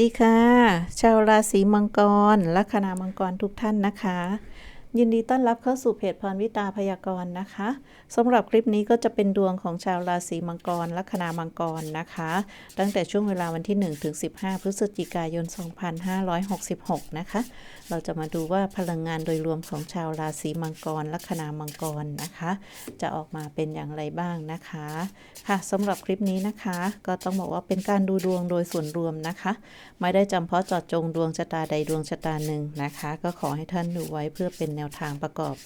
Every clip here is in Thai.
ดีค่ะ ชาวราศีมังกรลัคนามังกรทุกท่านนะคะ ยินดีต้อนรับเข้าสู่เพจพรวิตาพยากรณ์นะคะสำหรับคลิปนี้ก็จะเป็นดวงของชาวราศีมังกรลัคนามังกรนะคะ ตั้งแต่ช่วงเวลาวันที่1ถึง15 พฤศจิกายน 2566 นะคะ เราจะมาดูว่าพลังงานโดยรวมของชาวราศีมังกรลัคนามังกรนะคะ จะออกมาเป็นอย่างไรบ้างนะคะค่ะสำหรับคลิปนี้นะคะ ก็ต้องบอกว่าเป็นการดูดวงโดยส่วนรวมนะคะ ไม่ได้จำเพาะเจาะจงดวงชะตาใดดวงชะตาหนึ่งนะคะ ก็ขอให้ท่านดูไว้เพื่อเป็นแนวทางประกอบ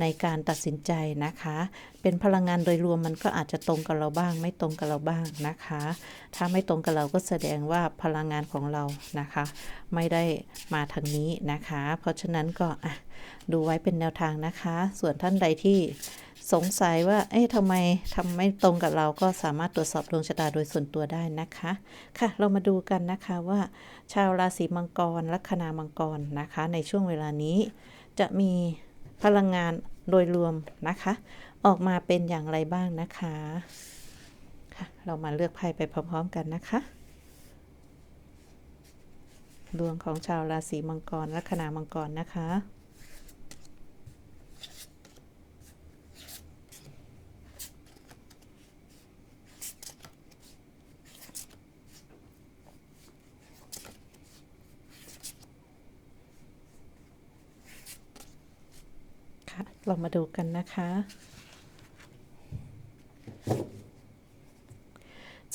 ในการตัดสินใจนะคะ เป็นพลังงานโดยรวมมันก็อาจจะตรงกับเราบ้าง ไม่ตรงกับเราบ้างนะคะ ถ้าไม่ตรงกับเราก็แสดงว่าพลังงานของเรานะคะ ไม่ได้มาทางนี้นะคะ เพราะฉะนั้นก็ดูไว้เป็นแนวทางนะคะ ส่วนท่านใดที่สงสัยว่า เอ๊ะทำไมทำไม่ตรงกับเราก็สามารถตรวจสอบดวงชะตาโดยส่วนตัวได้นะคะ ค่ะ เรามาดูกันนะคะว่า ชาวราศีมังกรลัคนามังกรนะคะ ในช่วงเวลานี้ จะมีพลังงานโดยรวมนะคะ ออกมาเป็นอย่างไรบ้างนะคะค่ะเรามาเลือกไพ่ไปพร้อม ๆ กันนะคะดวงของชาวราศีมังกรลัคนามังกรนะคะ ค่ะ เรามาดูกันนะคะ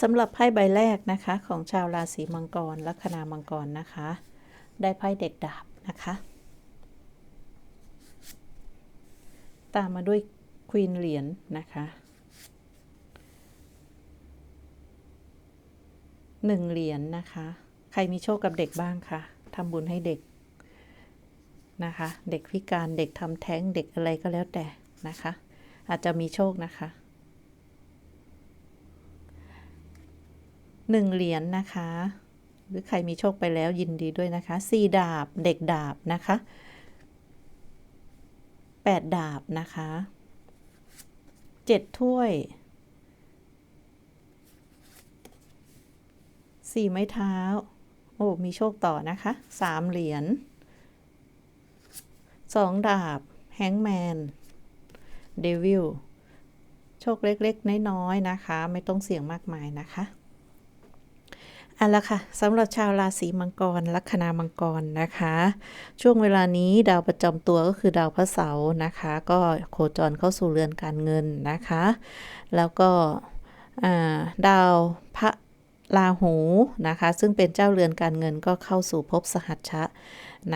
สำหรับไพ่ใบแรกนะคะ ของชาวราศีมังกรลัคนามังกรนะคะ ได้ไพ่เด็กดาบนะคะ ตามมาด้วยควีนเหรียญนะคะหนึ่งเหรียญนะคะ ใครมีโชคกับเด็กบ้างคะทำบุญให้เด็ก นะคะ เด็กพิการเด็กทำแท้งเด็กอะไรก็แล้วแต่นะคะ อาจจะมีโชคนะคะหนึ่งเหรียญนนะคะ หรือใครมีโชคไปแล้วยินดีด้วยนะคะสี่ดาบเด็กดาบนะคะแปดดาบนะคะเจ็ดถ้วยสี่ไม้เท้า โอ้ มีโชคต่อนะคะสามเหรียญ สองดาบ แฮงแมน เดวิล โชคเล็กๆ น้อยๆ นะคะ ไม่ต้องเสี่ยงมากมายนะคะเอาละค่ะสำหรับชาวราศีมังกร ลัคนามังกรนะคะ ช่วงเวลานี้ดาวประจำตัวก็คือดาวพระเสาร์นะคะ ก็โคจรเข้าสู่เรือนการเงินนะคะ แล้วก็ดาวพระราหูนะคะ ซึ่งเป็นเจ้าเรือนการเงินก็เข้าสู่ภพสหัชชะ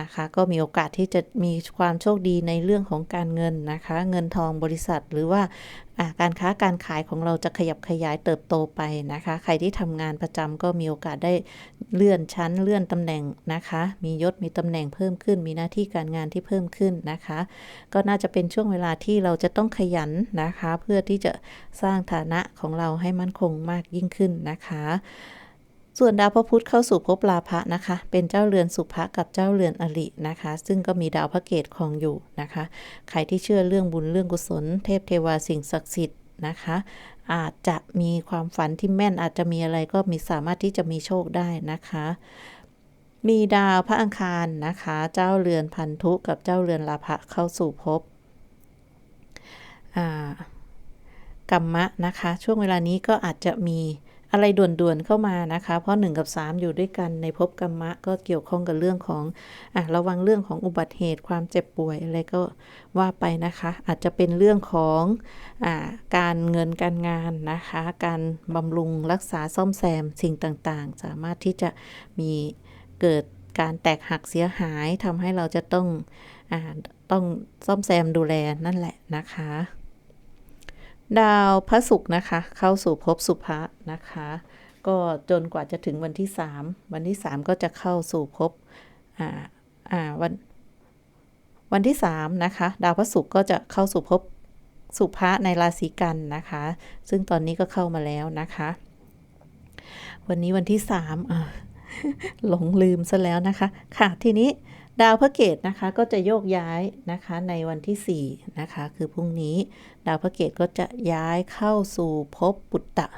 นะคะ ก็มีโอกาสที่จะมีความโชคดีในเรื่องของการเงินนะคะ เงินทองบริษัทหรือว่าการค้าการขายของเราจะขยับขยายเติบโตไปนะคะ ใครที่ทำงานประจำก็มีโอกาสได้เลื่อนชั้นเลื่อนตำแหน่งนะคะ มียศมีตำแหน่งเพิ่มขึ้น มีหน้าที่การงานที่เพิ่มขึ้นนะคะ ก็น่าจะเป็นช่วงเวลาที่เราจะต้องขยันนะคะ เพื่อที่จะสร้างฐานะของเราให้มั่นคงมากยิ่งขึ้นนะคะ ส่วนดาวพระพุธเข้าสู่ภพลาภะนะคะ เป็นเจ้าเรือนสุภะกับเจ้าเรือนอรินะคะ ซึ่งก็มีดาวพระเกตครองอยู่นะคะ ใครที่เชื่อเรื่องบุญเรื่องกุศล เทพเทวาสิ่งศักดิ์สิทธิ์นะคะ อาจจะมีความฝันที่แม่นอาจจะมีอะไรก็มีสามารถที่จะมีโชคได้นะคะ มีดาวพระอังคารนะคะ เจ้าเรือนพันธุกับเจ้าเรือนลาภะเข้าสู่ภพกรรมะนะคะ ช่วงเวลานี้ก็อาจจะมี อะไรด่วนๆเข้ามานะคะ เพราะ 1 กับ 3 อยู่ด้วยกันในภพกรรมะก็เกี่ยวข้องกับเรื่องของอะระวังเรื่องของอุบัติเหตุความเจ็บป่วยอะไรก็ว่าไปนะคะ อาจจะเป็นเรื่องของอ่าการเงินการงานนะคะ การบำรุงรักษาซ่อมแซมสิ่งต่างๆ สามารถที่จะมีเกิดการแตกหักเสียหายทำให้เราจะต้องอต้องซ่อมแซมดูแลนั่นแหละนะคะ ดาวพระศุกร์นะคะ เข้าสู่ภพสุภะนะคะ ก็จนกว่าจะถึงวันที่ 3 วันที่ 3 ก็จะเข้าสู่ภพอ่าอ่าวันวันที่ 3 นะคะ ดาวพระศุกร์ก็จะเข้าสู่ภพสุภะในราศีกันนะคะ ซึ่งตอนนี้ก็เข้ามาแล้วนะคะ วันนี้วันที่3หลงลืมซะแล้วนะคะ ค่ะทีนี้ ดาวพระเกตนะคะก็จะโยกย้ายนะคะในวันที่4นะคะคือพรุ่งนี้ดาวพระเกตก็จะย้ายเข้าสู่ภพปุตตะ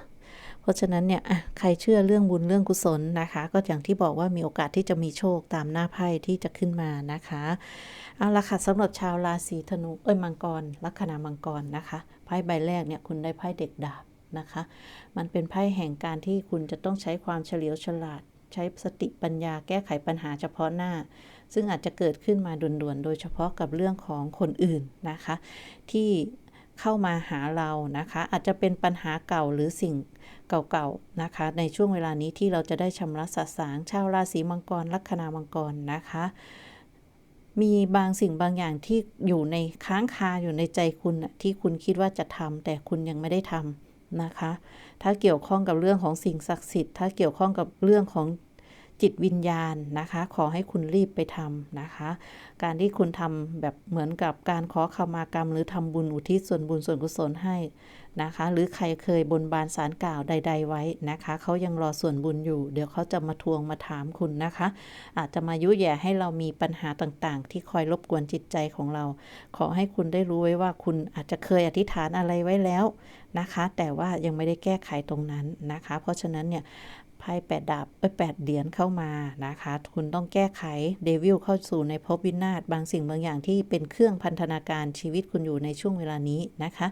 เพราะฉะนั้นเนี่ยใครเชื่อเรื่องบุญเรื่องกุศลนะคะ ก็อย่างที่บอกว่ามีโอกาสที่จะมีโชคตามหน้าไพ่ที่จะขึ้นมานะคะเอาละค่ะสำหรับชาวราศีธนูเอ้ยมังกรลัคนามังกรนะคะไพ่ใบแรกเนี่ยคุณได้ไพ่เด็กดาบนะคะ มันเป็นไพ่แห่งการที่คุณจะต้องใช้ความเฉลียวฉลาด ใช้สติปัญญาแก้ไขปัญหาเฉพาะหน้า ซึ่งอาจจะเกิดขึ้นมาด่วนๆ โดยเฉพาะกับเรื่องของคนอื่นนะคะ ที่เข้ามาหาเรานะคะ อาจจะเป็นปัญหาเก่าหรือสิ่งเก่าๆนะคะ ในช่วงเวลานี้ที่เราจะได้ชำระสะสางชาวราศีมังกรลัคนามังกรนะคะมีบางสิ่งบางอย่างที่อยู่ในค้างคาอยู่ในใจคุณที่คุณคิดว่าจะทำแต่คุณยังไม่ได้ทำนะคะ ถ้าเกี่ยวข้องกับเรื่องของสิ่งศักดิ์สิทธิ์ ถ้าเกี่ยวข้องกับเรื่องของ จิตวิญญาณนะคะ ขอให้คุณรีบไปทำนะคะ การที่คุณทำแบบเหมือนกับการขอขมากรรม หรือทำบุญอุทิศส่วนบุญส่วนกุศลให้นะคะ หรือใครเคยบนบานสารกล่าวใด ๆ ไว้นะคะเขายังรอส่วนบุญอยู่ เดี๋ยวเขาจะมาทวงมาถามคุณนะคะ อาจจะมายุแย่ให้เรามีปัญหาต่างๆ ที่คอยรบกวนจิตใจของเรา ขอให้คุณได้รู้ไว้ว่าคุณอาจจะเคยอธิษฐานอะไรไว้แล้วนะคะ แต่ว่ายังไม่ได้แก้ไขตรงนั้นนะคะ เพราะฉะนั้นเนี่ย ไพ่แปดดาบเอ้ยแปดเหรียญเข้ามานะคะ คุณต้องแก้ไขเดวิลเข้าสู่ในภพวินาศบางสิ่งบางอย่างที่เป็นเครื่องพันธนาการชีวิตคุณอยู่ในช่วงเวลานี้นะคะ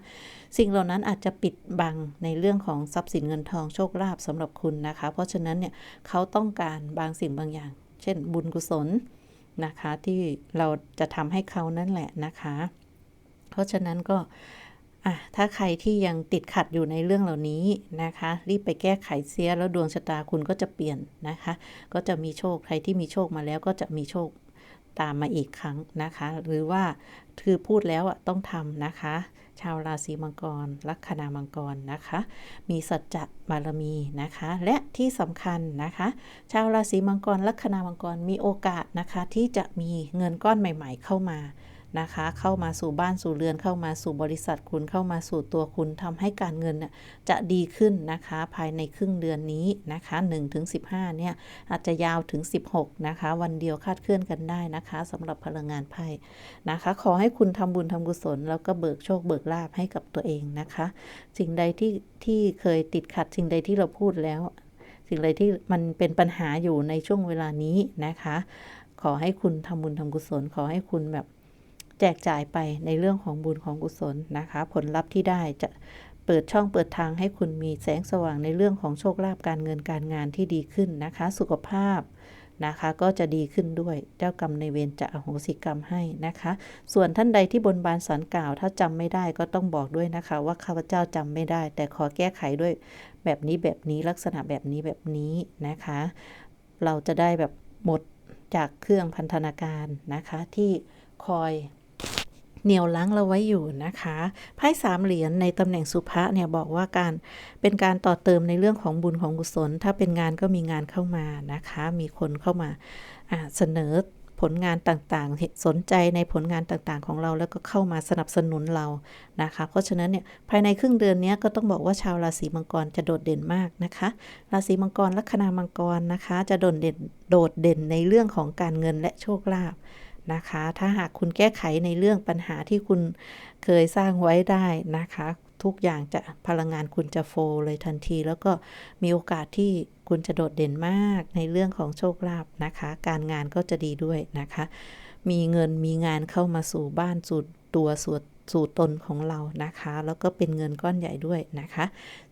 สิ่งเหล่านั้นอาจจะปิดบังในเรื่องของทรัพย์สินเงินทองโชคลาภสำหรับคุณนะคะ เพราะฉะนั้นเนี่ยเขาต้องการบางสิ่งบางอย่าง เช่น บุญกุศลนะคะที่เราจะทำให้เขานั่นแหละนะคะ เพราะฉะนั้นก็ อะถ้าใครที่ยังติดขัดอยู่ในเรื่องเหล่านี้นะคะ รีบไปแก้ไขเสียแล้วดวงชะตาคุณก็จะเปลี่ยนนะคะ ก็จะมีโชคใครที่มีโชคมาแล้วก็จะมีโชคตามมาอีกครั้งนะคะ หรือว่าคือพูดแล้วอะต้องทำนะคะ ชาวราศีมังกร ลัคนามังกรนะคะ มีสัจจะบารมีนะคะ และที่สำคัญนะคะ ชาวราศีมังกร ลัคนามังกรมีโอกาสนะคะ ที่จะมีเงินก้อนใหม่ ๆ เข้ามา นะคะ เข้ามาสู่บ้านสู่เรือนเข้ามาสู่บริษัทคุณเข้ามาสู่ตัวคุณทำให้การเงินน่ยจะดีขึ้นนะคะ ภายในครึ่งเดือนนี้นะคะ1-15 เนี่ย อาจจะยาวถึง 16 นะคะ วันเดียวคาดเคลื่อนกันได้นะคะสำหรับพลังงานไพ่นะคะ ขอให้คุณทำบุญทำกุศล แล้วก็เบิกโชคเบิกลาภให้กับตัวเองนะคะสิ่งใดที่ที่เคยติดขัดสิ่งใดที่เราพูดแล้ว สิ่งใดที่มันเป็นปัญหาอยู่ในช่วงเวลานี้นะคะ ขอให้คุณทำบุญทำกุศลขอให้คุณแบบ แจกจ่ายไปในเรื่องของบุญของกุศลนะคะ ผลลัพธ์ที่ได้จะเปิดช่องเปิดทางให้คุณมีแสงสว่างในเรื่องของโชคลาภการเงินการงานที่ดีขึ้นนะคะ สุขภาพนะคะ ก็จะดีขึ้นด้วยเจ้ากรรมในเวรจะอโหสิกรรมให้นะคะ ส่วนท่านใดที่บนบานสารกล่าว ถ้าจำไม่ได้ก็ต้องบอกด้วยนะคะ ว่าข้าพเจ้าจำไม่ได้ แต่ขอแก้ไขด้วยแบบนี้แบบนี้ลักษณะแบบนี้แบบนี้นะคะ เราจะได้แบบหมดจากเครื่องพันธนาการนะคะที่คอย เหนียวลังเราไว้อยู่นะคะไพ่สามเหรียญในตำแหน่งสุภะเนี่ยบอกว่าการเป็นการต่อเติมในเรื่องของบุญของกุศล ถ้าเป็นงานก็มีงานเข้ามานะคะ มีคนเข้ามาเสนอผลงานต่างๆ สนใจในผลงานต่างๆของเราแล้วก็เข้ามาสนับสนุนเรานะคะ เพราะฉะนั้นเนี่ยภายในครึ่งเดือนนี้ก็ต้องบอกว่าชาวราศีมังกรจะโดดเด่นมากนะคะ ราศีมังกรลัคนามังกรนะคะ จะโดดเด่นโดดเด่นในเรื่องของการเงินและโชคลาภ นะคะ ถ้าหากคุณแก้ไขในเรื่องปัญหาที่คุณเคยสร้างไว้ได้นะคะ ทุกอย่างจะพลังงานคุณจะโฟเลยทันที แล้วก็มีโอกาสที่คุณจะโดดเด่นมากในเรื่องของโชคลาภนะคะ การงานก็จะดีด้วยนะคะ มีเงินมีงานเข้ามาสู่บ้านสู่ตัวสู่สู่ตนของเรานะคะ แล้วก็เป็นเงินก้อนใหญ่ด้วยนะคะ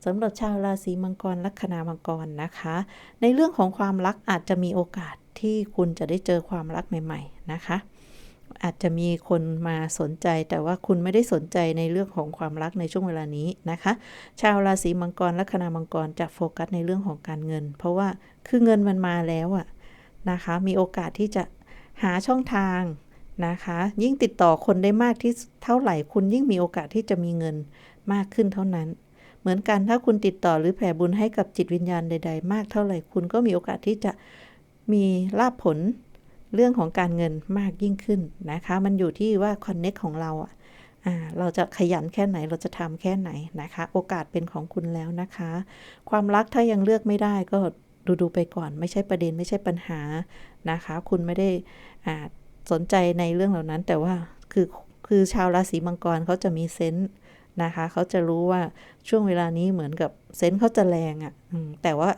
สำหรับชาวราศีมังกรลัคนามังกรนะคะ ในเรื่องของความรักอาจจะมีโอกาส ที่คุณจะได้เจอความรักใหม่ ๆ นะคะ อาจจะมีคนมาสนใจแต่ว่าคุณไม่ได้สนใจในเรื่องของความรักในช่วงเวลานี้นะคะ ชาวราศีมังกรและคณามังกรจะโฟกัสในเรื่องของการเงิน เพราะว่าคือเงินมันมาแล้วอะนะคะ มีโอกาสที่จะหาช่องทางนะคะ ยิ่งติดต่อคนได้มากที่เท่าไหร่คุณยิ่งมีโอกาสที่จะมีเงินมากขึ้นเท่านั้น เหมือนกันถ้าคุณติดต่อหรือแผ่บุญให้กับจิตวิญญาณใด ๆ มากเท่าไหร่คุณก็มีโอกาสที่จะ มีลาบผลเรื่องของการเงินมากยิ่งขึ้นนะคะ มันอยู่ที่ว่าคอนเน็กของเราอะเราจะขยันแค่ไหนเราจะทำแค่ไหนนะคะ โอกาสเป็นของคุณแล้วนะคะ ความรักถ้ายังเลือกไม่ได้ก็ดูดูไปก่อน ไม่ใช่ประเด็นไม่ใช่ปัญหานะคะ คุณไม่ได้สนใจในเรื่องเหล่านั้น แต่ว่าคือคือชาวราศีมังกรเขาจะมีเซนต์นะคะ เขาจะรู้ว่าช่วงเวลานี้เหมือนกับเซนส์เขาจะแรงอะ่ะแต่ว่า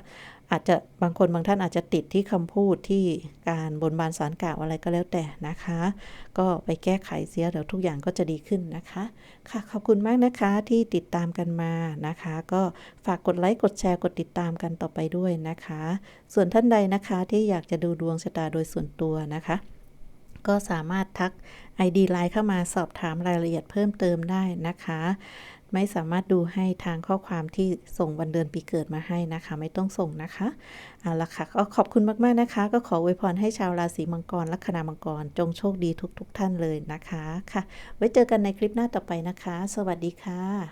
อาจจะบางคนบางท่านอาจจะติดที่คำพูดที่การบนบานสารกล่าวอะไรก็แล้วแต่นะคะ ก็ไปแก้ไขเสียเดี๋ยวทุกอย่างก็จะดีขึ้นนะคะ ค่ะขอบคุณมากนะคะที่ติดตามกันมานะคะ ก็ฝากกดไลค์กดแชร์กดติดตามกันต่อไปด้วยนะคะ ส่วนท่านใดนะคะที่อยากจะดูดวงชะตาโดยส่วนตัวนะคะ ก็สามารถทัก ID ไลน์เข้ามาสอบถามรายละเอียดเพิ่มเติมได้นะคะ ไม่สามารถดูให้ทางข้อความที่ส่งวันเดือนปีเกิดมาให้นะคะ ไม่ต้องส่งนะคะเอาละค่ะก็ขอบคุณมากๆนะคะ ก็ขออวยพรให้ชาวราศีมังกรลัคนามังกร จงโชคดีทุกๆทท่านเลยนะคะค่ะ ไว้เจอกันในคลิปหน้าต่อไปนะคะ สวัสดีค่ะ